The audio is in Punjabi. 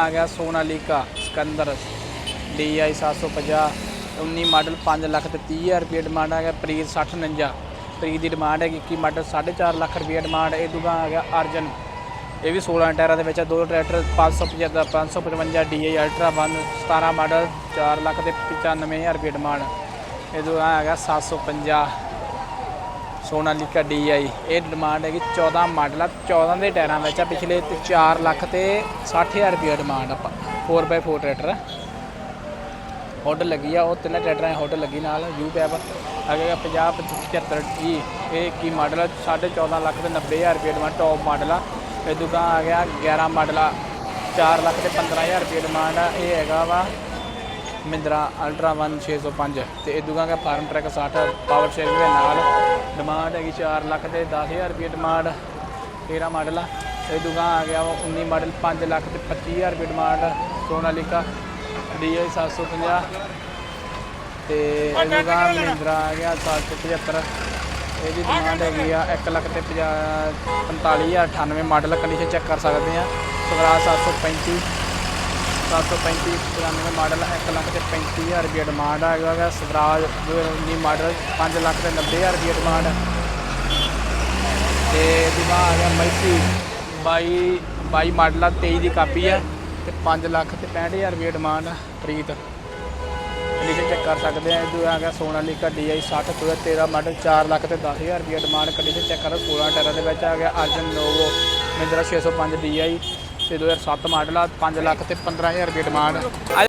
ਆ ਗਿਆ ਸੋਨਾਲੀਕਾ ਸਿਕੰਦਰ DI 750 19 ਮਾਡਲ 5 ਲੱਖ ਤੇ 30 ਹਜ਼ਾਰ ਰੁਪਏ ਡਿਮਾਂਡ ਆ ਗਿਆ ਪ੍ਰੀਤ 6049 ਪ੍ਰੀਤ ਦੀ ਡਿਮਾਂਡ ਹੈਗੀ 21 ਮਾਡਲ 4.5 ਲੱਖ ਰੁਪਏ ਡਿਮਾਂਡ ਇਹ ਦੂਗਾ ਆ ਗਿਆ ਅਰਜਨ। ਇਹ ਵੀ 16 ਟਾਇਰਾਂ ਦੇ ਵਿੱਚ ਆ, ਦੋ tractor 575 555 DI ultra 1 17 model 4 lakh ਤੇ 95000 ਰੁਪਏ ਡਿਮਾਂਡ ਇਹ ਦੂਗਾ ਆ ਗਿਆ 750 ਸੋਨਾਲੀਕਾ DI ਇਹ ਡਿਮਾਂਡ ਹੈਗੀ 14 ਮਾਡਲ ਆ 14 ਦੇ ਟਾਇਰਾਂ ਵਿੱਚ ਆ। ਪਿਛਲੇ ਤੇ 4 ਲੱਖ ਤੇ 60000 ਰੁਪਏ ਡਿਮਾਂਡ ਆਪਾਂ। 4x4 ਟਰੈਕਟਰ ਆ। ਹੁੱਡ ਲੱਗੀ ਆ, ਉਹ ਤਿੰਨੇ ਟਰੈਕਟਰਾਂ 'ਚ ਹੁੱਡ ਲੱਗੀ ਨਾਲ। ਯੂ ਪੈਪ ਅੱਗੇ 50 75 30 ਇਹ ਕੀ ਮਾਡਲ ਆ? 14.5 ਲੱਖ ਤੇ 90000 ਰੁਪਏ ਡਿਮਾਂਡ ਟੌਪ ਮਾਡਲ ਆ। ਇਹ ਦੁਕਾਨ ਆ ਗਿਆ 11 ਮਾਡਲ। ਆ 4 ਲੱਖ ਤੇ 15000 ਰੁਪਏ ਡਿਮਾਂਡ ਆ। ਇਹ ਹੈਗਾ ਵਾ ਮਹਿੰਦਰਾ ਅਲਟਰਾ 1 605 ਤੇ ਇਹ ਦੁਕਾਨ ਦਾ ਫਾਰਮ ਟਰੈਕ 60 ਪਾਵਰ ਸ਼ੇਅਰਿੰਗ ਦੇ ਨਾਲ ਡਿਮਾਂਡ ਹੈਗੀ 4 ਲੱਖ ਤੇ 10000 ਰੁਪਏ ਡਿਮਾਂਡ 13 ਮਾਡਲ ਆ। ਇਹ ਦੁਕਾਨ ਆ ਗਿਆ ਵਾ 19 ਮਾਡਲ 5 ਲੱਖ ਤੇ 25000 ਰੁਪਏ ਡਿਮਾਂਡ ਸੋਨਾਲੀਕਾ DI 750 ਤੇ ਇਹ ਦੁਗਾ ਮਹਿੰਦਰਾ ਆ ਗਿਆ 775 ਇਹਦੀ ਡਿਮਾਂਡ ਹੈਗੀ ਆ 1 ਲੱਖ ਤੇ 45098 ਮਾਡਲ ਕੰਡੀਸ਼ਨ ਚੈੱਕ ਕਰ ਸਕਦੇ ਆ। ਸਵਰਾਜ 735 735 94 ਮਾਡਲ 1 ਲੱਖ ਤੇ 35000 ਰੁਪਏ ਡਿਮਾਂਡ ਹੈਗਾ ਗਿਆ ਸਵਰਾਜ 2019 ਮਾਡਲ 5 ਲੱਖ ਤੇ 90000 ਰੁਪਏ ਡਿਮਾਂਡ ਤੇ ਦੁਕਾਨ ਆ ਗਿਆ ਮਲਟੀ 22 22 ਮਾਡਲ ਆ 23 ਦੀ ਕਾਪੀ ਆ ਤੇ 5 ਲੱਖ ਤੇ 65000 ਰੁਪਏ ਡਿਮਾਂਡ ਪ੍ਰੀਤ। ਕੰਡੀਸ਼ਨ ਚੈੱਕ ਕਰ ਸਕਦੇ ਆ, ਇਹ ਆ ਗਿਆ ਸੋਨਾਲੀਕਾ DI 60 2013 ਮਾਡਲ 4 ਲੱਖ ਤੇ 10000 ਰੁਪਏ ਡਿਮਾਂਡ ਕੰਡੀਸ਼ਨ ਚੈੱਕ ਕਰੋ 16 ਟਾਇਰਾਂ ਦੇ ਵਿੱਚ ਆ ਗਿਆ ਅਰਜਨ ਨੋਵੋ, ਮਹਿੰਦਰਾ 605 DI ਤੇ 2007 ਮਾਡਲ ਆ 5 ਲੱਖ ਤੇ 15000 ਰੁਪਏ ਡਿਮਾਂਡ